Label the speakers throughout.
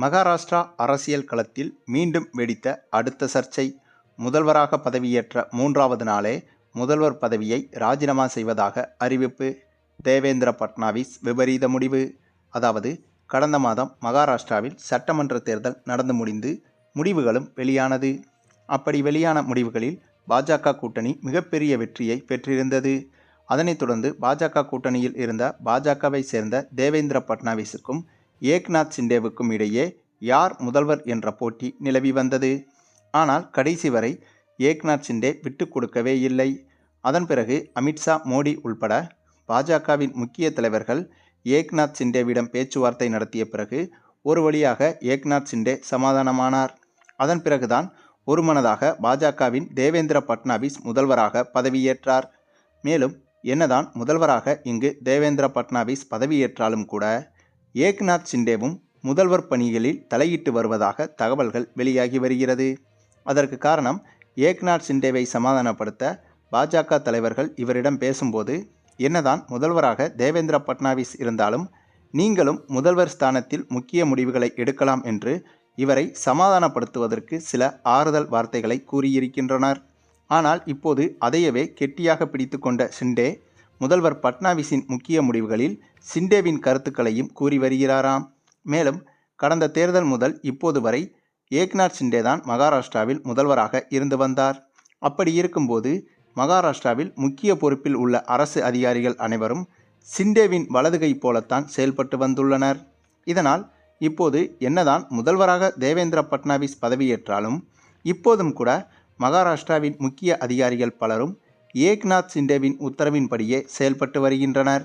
Speaker 1: மகாராஷ்டிரா அரசியல் களத்தில் மீண்டும் வெடித்த அடுத்த சர்ச்சை. முதல்வராக பதவியேற்ற மூன்றாவது நாளே முதல்வர் பதவியை ராஜினாமா செய்வதாக அறிவிப்பு. தேவேந்திர பட்னாவிஸ் விபரீத முடிவு. அதாவது கடந்த மாதம் மகாராஷ்டிராவில் சட்டமன்ற தேர்தல் நடந்து முடிந்து முடிவுகளும் வெளியானது. அப்படி வெளியான முடிவுகளில் பாஜக கூட்டணி மிகப்பெரிய வெற்றியை பெற்றிருந்தது. அதனைத் தொடர்ந்து பாஜக கூட்டணியில் இருந்த பாஜகவை சேர்ந்த தேவேந்திர பட்னாவிஸுக்கும் ஏக்நாத் சிண்டேவுக்கும் இடையே யார் முதல்வர் என்ற போட்டி நிலவி வந்தது. ஆனால் கடைசி வரை ஏக்நாத் சிண்டே விட்டு கொடுக்கவே இல்லை. அதன் பிறகு அமித்ஷா மோடி உள்பட பாஜகவின் முக்கிய தலைவர்கள் ஏக்நாத் சிண்டேவிடம் பேச்சுவார்த்தை நடத்திய பிறகு ஒரு வழியாக ஏக்நாத் சிண்டே சமாதானமானார். அதன் பிறகுதான் ஒருமனதாக பாஜகவின் தேவேந்திர பட்னாவிஸ் முதல்வராக பதவியேற்றார். மேலும் என்னதான் முதல்வராக இங்கு தேவேந்திர பட்னாவிஸ் பதவியேற்றாலும் கூட ஏக்நாத் சிண்டேவும் முதல்வர் பணிகளில் தலையிட்டு வருவதாக தகவல்கள் வெளியாகி வருகிறது. அதற்கு காரணம் ஏக்நாத் சிண்டேவை சமாதானப்படுத்த பாஜக தலைவர்கள் இவரிடம் பேசும்போது என்னதான் முதல்வராக தேவேந்திர பட்னாவிஸ் இருந்தாலும் நீங்களும் முதல்வர் ஸ்தானத்தில் முக்கிய முடிவுகளை எடுக்கலாம் என்று இவரை சமாதானப்படுத்துவதற்கு சில ஆறுதல் வார்த்தைகளை கூறியிருக்கின்றனர். ஆனால் இப்போது அதையவே கெட்டியாக பிடித்து கொண்ட சிண்டே முதல்வர் பட்னாவிஸின் முக்கிய முடிவுகளில் சிண்டேவின் கருத்துக்களையும் கூறி வருகிறாராம். மேலும் கடந்த தேர்தல் முதல் இப்போது வரை ஏக்நாத் சிண்டே தான் மகாராஷ்டிராவில் முதல்வராக இருந்து வந்தார். அப்படி இருக்கும்போது மகாராஷ்டிராவில் முக்கிய பொறுப்பில் உள்ள அரசு அதிகாரிகள் அனைவரும் சிண்டேவின் வலதுகை போலத்தான் செயல்பட்டு வந்துள்ளனர். இதனால் இப்போது என்னதான் முதல்வராக தேவேந்திர பட்னாவிஸ் பதவியேற்றாலும் இப்போதும் கூட மகாராஷ்டிராவின் முக்கிய அதிகாரிகள் பலரும் ஏக்நாத் சிண்டேவின் உத்தரவின்படியே செயல்பட்டு வருகின்றனர்.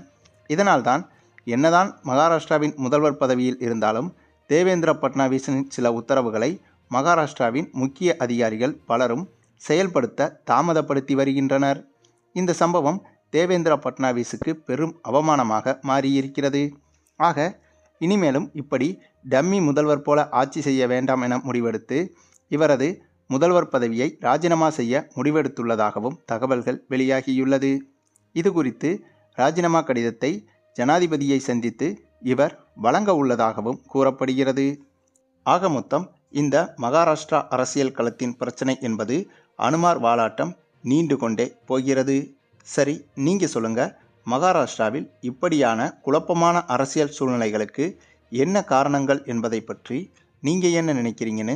Speaker 1: இதனால்தான் என்னதான் மகாராஷ்டிராவின் முதல்வர் பதவியில் இருந்தாலும் தேவேந்திர பட்னாவிஸின் சில உத்தரவுகளை மகாராஷ்டிராவின் முக்கிய அதிகாரிகள் பலரும் செயல்படுத்த தாமதப்படுத்தி வருகின்றனர். இந்த சம்பவம் தேவேந்திர பட்னாவிஸுக்கு பெரும் அவமானமாக மாறியிருக்கிறது. ஆக இனிமேலும் இப்படி டம்மி முதல்வர் போல ஆட்சி செய்ய வேண்டாம் என முடிவெடுத்து இவரது முதல்வர் பதவியை ராஜினாமா செய்ய முடிவெடுத்துள்ளதாகவும் தகவல்கள் வெளியாகியுள்ளது. இது குறித்து ராஜினாமா கடிதத்தை ஜனாதிபதியை சந்தித்து இவர் வழங்க உள்ளதாகவும் கூறப்படுகிறது. ஆக மொத்தம் இந்த மகாராஷ்டிரா அரசியல் களத்தின் பிரச்சனை என்பது அனுமார் வாலாட்டம் நீண்டு கொண்டே போகிறது. சரி நீங்கள் சொல்லுங்கள் மகாராஷ்டிராவில் இப்படியான குழப்பமான அரசியல் சூழ்நிலைகளுக்கு என்ன காரணங்கள் என்பதை பற்றி நீங்கள் என்ன நினைக்கிறீங்கன்னு?